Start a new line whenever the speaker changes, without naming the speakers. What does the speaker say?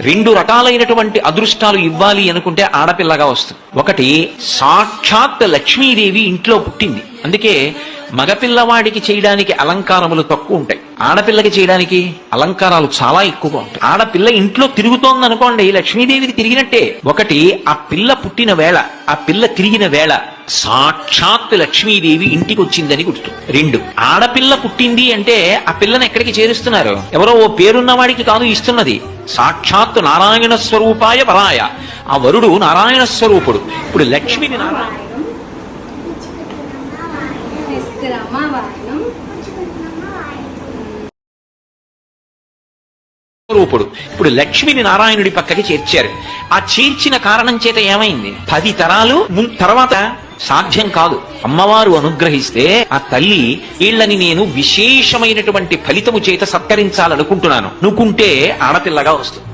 రెండు రకాలైనటువంటి అదృష్టాలు ఇవ్వాలి అనుకుంటే ఆడపిల్లగా వస్తుంది. ఒకటి సాక్షాత్ లక్ష్మీదేవి ఇంట్లో పుట్టింది. అందుకే మగపిల్లవాడికి చేయడానికి అలంకారములు తక్కువ ఉంటాయి. ఆడపిల్లకి చేయడానికి అలంకారాలు చాలా ఎక్కువగా ఉంటాయి. ఆడపిల్ల ఇంట్లో తిరుగుతోంది అనుకోండి లక్ష్మీదేవికి తిరిగినట్టే. ఒకటి ఆ పిల్ల పుట్టిన వేళ ఆ పిల్ల తిరిగిన వేళ సాక్షాత్ లక్ష్మీదేవి ఇంటికి వచ్చిందని గుర్తు. రెండు ఆడపిల్ల పుట్టింది అంటే ఆ పిల్లని ఎక్కడికి చేరుస్తున్నారు? ఎవరో ఓ పేరున్న వాడికి కాదు ఇస్తున్నది. సాక్షాత్తు నారాయణ స్వరూపాయ వరాయ. ఆ వరుడు నారాయణ స్వరూపుడు. ఇప్పుడు లక్ష్మిని నారాయణ. స్వరూపుడు. ఇప్పుడు లక్ష్మిని నారాయణుడి పక్కకి చేర్చారు. ఆ చేర్చిన కారణం చేత ఏమైంది? పది తరాలు తర్వాత సాధ్యం కాదు. అమ్మవారు అనుగ్రహిస్తే ఆ తల్లి వీళ్ళని నేను విశేషమైనటువంటి ఫలితము చేత సత్కరించాలనుకుంటున్నాను. నువ్వుకుంటే ఆడపిల్లగా వస్తుంది.